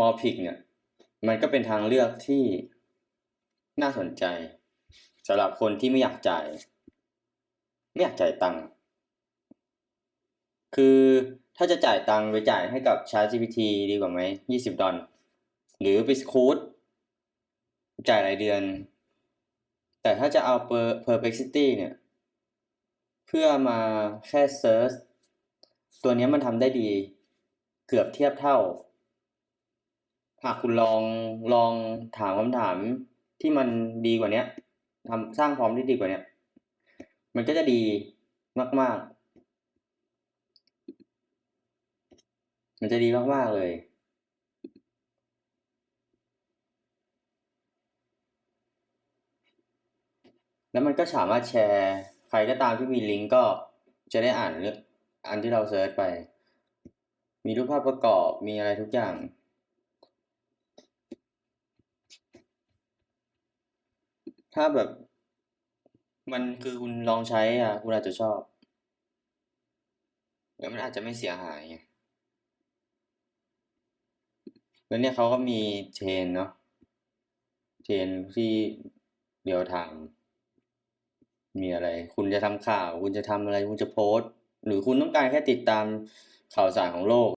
มอพิกเนี่ย มันก็เป็นทางเลือกที่น่าสนใจสำหรับคนที่ไม่อยากจ่าย ไม่อยากจ่ายตังค์คือถ้าจะจ่ายตังค์ไปจ่ายให้กับ ChatGPT ดีกว่าไหมยี่สิบดอลหรือ b i s c o o จ่ายรายเดือน แต่ถ้าจะเอา per perplexity เนี่ย เพื่อมาแค่ search ตัวนี้มันทำได้ดี เกือบเทียบเท่า หากคุณลองลองถามคำถามที่มันดีกว่าเนี้ยทำสร้างพร้อมที่ดีกว่าเนี้ยมันก็จะดีมาก ๆ มันจะดีมาก ๆ เลยแล้วมันก็สามารถแชร์ใครก็ตามที่มีลิงก์ก็จะได้อ่านเรื่องอันที่เราเซิร์ชไป มีรูปภาพประกอบมีอะไรทุกอย่าง ถ้าแบบ มันคือคุณลองใช้อะ คุณอาจจะชอบแล้วมันอาจจะไม่เสียหายไงแล้วเนี่ยเขาก็มีเทรนเนาะเทรนที่เดียวทางมีอะไร คุณจะทำข่าว คุณจะทำอะไร คุณจะโพสต์ หรือคุณต้องการแค่ติดตามข่าวสารของโลก